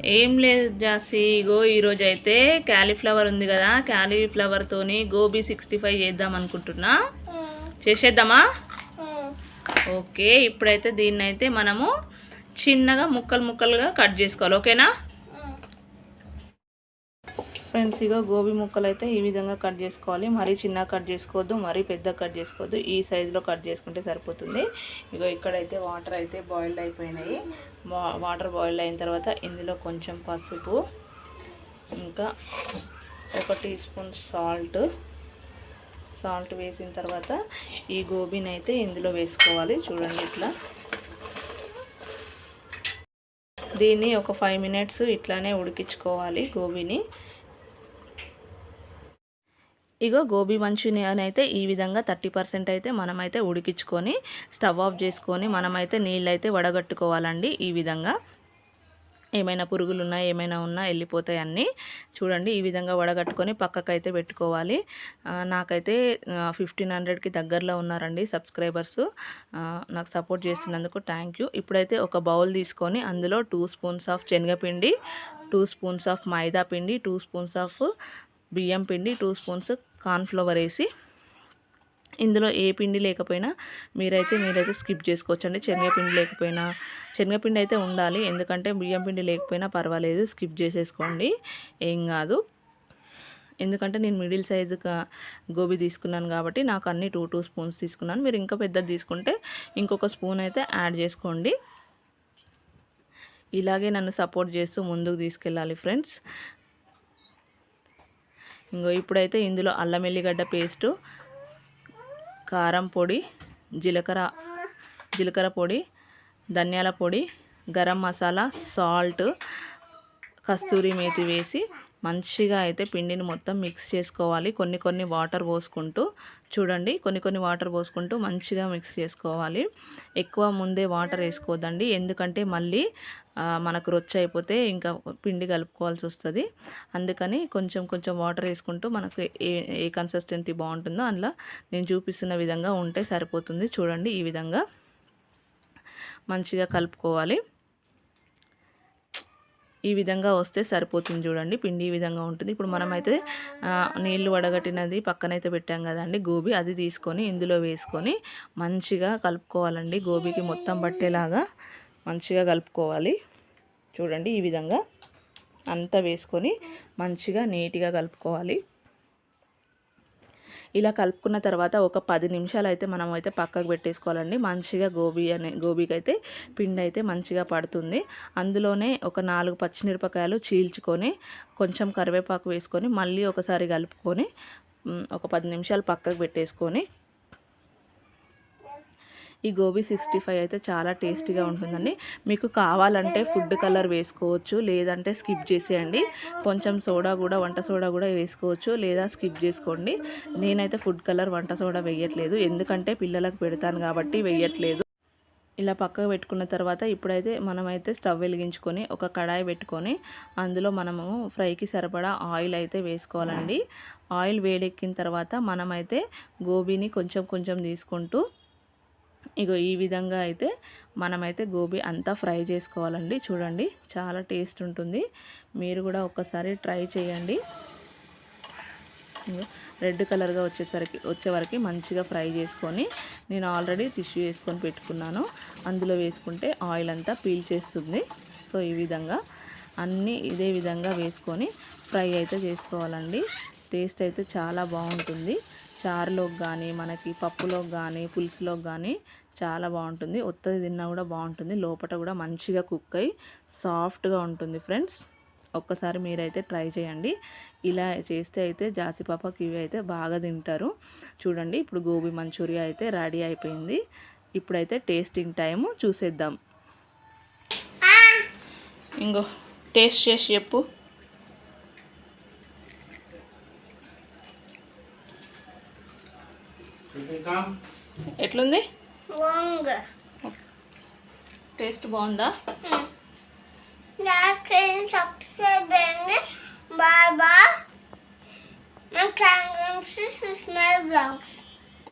ఏం లేదు జాసి ఇగో ఈరోజు అయితే క్యాలీఫ్లవర్ ఉంది కదా క్యాలీఫ్లవర్తోని గోబీ సిక్స్టీ ఫైవ్ చేద్దాం అనుకుంటున్నా చేసేద్దామా? ఓకే ఇప్పుడైతే దీన్ని అయితే మనము చిన్నగా ముక్కలు ముక్కలుగా కట్ చేసుకోవాలి ఓకేనా? ఫ్రెండ్స్ ఇగో గోబీ ముక్కలు అయితే ఈ విధంగా కట్ చేసుకోవాలి. మరీ చిన్నగా కట్ చేసుకోవద్దు మరీ పెద్ద కట్ చేసుకోవద్దు. ఈ సైజులో కట్ చేసుకుంటే సరిపోతుంది. ఇగో ఇక్కడైతే వాటర్ అయితే బాయిల్డ్ అయిపోయినాయి. వా- వాటర్ బాయిల్డ్ అయిన తర్వాత ఇందులో కొంచెం పసుపు ఇంకా ఒక టీ స్పూన్ సాల్ట్. సాల్ట్ వేసిన తర్వాత ఈ గోబీని అయితే ఇందులో వేసుకోవాలి. చూడండి ఇట్లా. దీన్ని ఒక ఫైవ్ మినిట్స్ ఇట్లానే ఉడికించుకోవాలి గోబీని. ఇగో గోబీ మంచూరియాని అయితే ఈ విధంగా థర్టీ పర్సెంట్ అయితే మనమైతే ఉడికించుకొని స్టవ్ ఆఫ్ చేసుకొని మనమైతే నీళ్ళు అయితే వడగట్టుకోవాలండి ఈ విధంగా. ఏమైనా పురుగులు ఉన్నా ఏమైనా ఉన్నా వెళ్ళిపోతాయి అన్నీ. చూడండి ఈ విధంగా వడగట్టుకొని పక్కకైతే పెట్టుకోవాలి. నాకైతే ఫిఫ్టీన్ హండ్రెడ్కి దగ్గరలో ఉన్నారండి సబ్స్క్రైబర్స్. నాకు సపోర్ట్ చేస్తున్నందుకు థ్యాంక్ యూ. ఇప్పుడైతే ఒక బౌల్ తీసుకొని అందులో టూ స్పూన్స్ ఆఫ్ శనగపిండి టూ స్పూన్స్ ఆఫ్ మైదా పిండి టూ స్పూన్స్ ఆఫ్ బియ్యం పిండి టూ స్పూన్స్ కార్న్ఫ్లవర్ వేసి ఇందులో ఏ పిండి లేకపోయినా మీరైతే మీరైతే స్కిప్ చేసుకోవచ్చండి. శనగపిండి లేకపోయినా శనగపిండి అయితే ఉండాలి. ఎందుకంటే బియ్యం పిండి లేకపోయినా పర్వాలేదు. స్కిప్ చేసేసుకోండి. ఏం కాదు. ఎందుకంటే నేను మిడిల్ సైజు గోబీ తీసుకున్నాను కాబట్టి నాకు అన్ని టూ టూ స్పూన్స్ తీసుకున్నాను. మీరు ఇంకా పెద్దది తీసుకుంటే ఇంకొక స్పూన్ అయితే యాడ్ చేసుకోండి. ఇలాగే నన్ను సపోర్ట్ చేస్తూ ముందుకు తీసుకెళ్ళాలి ఫ్రెండ్స్. ఇంకో ఇప్పుడైతే ఇందులో అల్లం ఎల్లిగడ్డ పేస్టు కారం పొడి జీలకర్ర జీలకర్ర పొడి ధనియాల పొడి గరం మసాలా సాల్ట్ కస్తూరి మేతి వేసి మంచిగా అయితే పిండిని మొత్తం మిక్స్ చేసుకోవాలి. కొన్ని కొన్ని వాటర్ పోసుకుంటూ చూడండి. కొన్ని కొన్ని వాటర్ పోసుకుంటూ మంచిగా మిక్స్ చేసుకోవాలి. ఎక్కువ ముందే వాటర్ వేసుకోవద్దండి. ఎందుకంటే మళ్ళీ మనకు రొచ్చి అయిపోతే ఇంకా పిండి కలుపుకోవాల్సి వస్తుంది. అందుకని కొంచెం కొంచెం వాటర్ వేసుకుంటూ మనకు ఏ ఏ కన్సిస్టెన్సీ బాగుంటుందో అందులో నేను చూపిస్తున్న విధంగా ఉంటే సరిపోతుంది. చూడండి ఈ విధంగా మంచిగా కలుపుకోవాలి. ఈ విధంగా వస్తే సరిపోతుంది చూడండి. పిండి ఈ విధంగా ఉంటుంది. ఇప్పుడు మనమైతే నీళ్ళు వడగట్టినది పక్కనైతే పెట్టాం కదండి గోబీ. అది తీసుకొని ఇందులో వేసుకొని మంచిగా కలుపుకోవాలండి. గోబీకి మొత్తం పట్టేలాగా మంచిగా కలుపుకోవాలి. చూడండి ఈ విధంగా అంతా వేసుకొని మంచిగా నీట్గా కలుపుకోవాలి. ఇలా కలుపుకున్న తర్వాత ఒక పది నిమిషాలు అయితే మనం అయితే పక్కకు పెట్టేసుకోవాలండి. మంచిగా గోబీ అనే గోబీకి అయితే పిండి అయితే మంచిగా పడుతుంది. అందులోనే ఒక నాలుగు పచ్చిమిరపకాయలు చీల్చుకొని కొంచెం కరివేపాకు వేసుకొని మళ్ళీ ఒకసారి కలుపుకొని ఒక పది నిమిషాలు పక్కకు పెట్టేసుకొని ఈ గోబీ సిక్స్టీ ఫైవ్ అయితే చాలా టేస్టీగా ఉంటుందండి. మీకు కావాలంటే ఫుడ్ కలర్ వేసుకోవచ్చు లేదంటే స్కిప్ చేసేయండి. కొంచెం సోడా కూడా వంట సోడా కూడా వేసుకోవచ్చు లేదా స్కిప్ చేసుకోండి. నేనైతే ఫుడ్ కలర్ వంట సోడా వేయట్లేదు. ఎందుకంటే పిల్లలకు పెడతాను కాబట్టి వేయట్లేదు. ఇలా పక్కకు పెట్టుకున్న తర్వాత ఇప్పుడైతే మనమైతే స్టవ్ వెలిగించుకొని ఒక కడాయి పెట్టుకొని అందులో మనము ఫ్రైకి సరిపడా ఆయిల్ అయితే వేసుకోవాలండి. ఆయిల్ వేడెక్కిన తర్వాత మనమైతే గోబీని కొంచెం కొంచెం తీసుకుంటూ ఇగో ఈ విధంగా అయితే మనమైతే గోబీ అంతా ఫ్రై చేసుకోవాలండి. చూడండి చాలా టేస్ట్ ఉంటుంది. మీరు కూడా ఒక్కసారి ట్రై చేయండి. రెడ్ కలర్గా వచ్చేసరికి వచ్చేవరకు మంచిగా ఫ్రై చేసుకొని నేను ఆల్రెడీ టిష్యూ వేసుకొని పెట్టుకున్నాను. అందులో వేసుకుంటే ఆయిల్ అంతా పీల్ చేస్తుంది. సో ఈ విధంగా అన్నీ ఇదే విధంగా వేసుకొని ఫ్రై అయితే చేసుకోవాలండి. టేస్ట్ అయితే చాలా బాగుంటుంది. చారులోకి కానీ మనకి పప్పులోకి కానీ పులుసులోకి కానీ చాలా బాగుంటుంది. ఒత్తది తిన్నా కూడా బాగుంటుంది. లోపల కూడా మంచిగా కుక్ అయ్యి సాఫ్ట్గా ఉంటుంది ఫ్రెండ్స్. ఒక్కసారి మీరైతే ట్రై చేయండి. ఇలా చేస్తే అయితే జాసిపాపకి ఇవి అయితే బాగా తింటారు. చూడండి ఇప్పుడు గోబీ మంచూరియా అయితే రెడీ అయిపోయింది. ఇప్పుడైతే టేస్టింగ్ టైము చూసేద్దాం. ఇంకో టేస్ట్ చేసి చెప్పు. ఎట్లుంది. టేస్ట్ బాగుందా and bye bye. My channel is Smell Vlogs.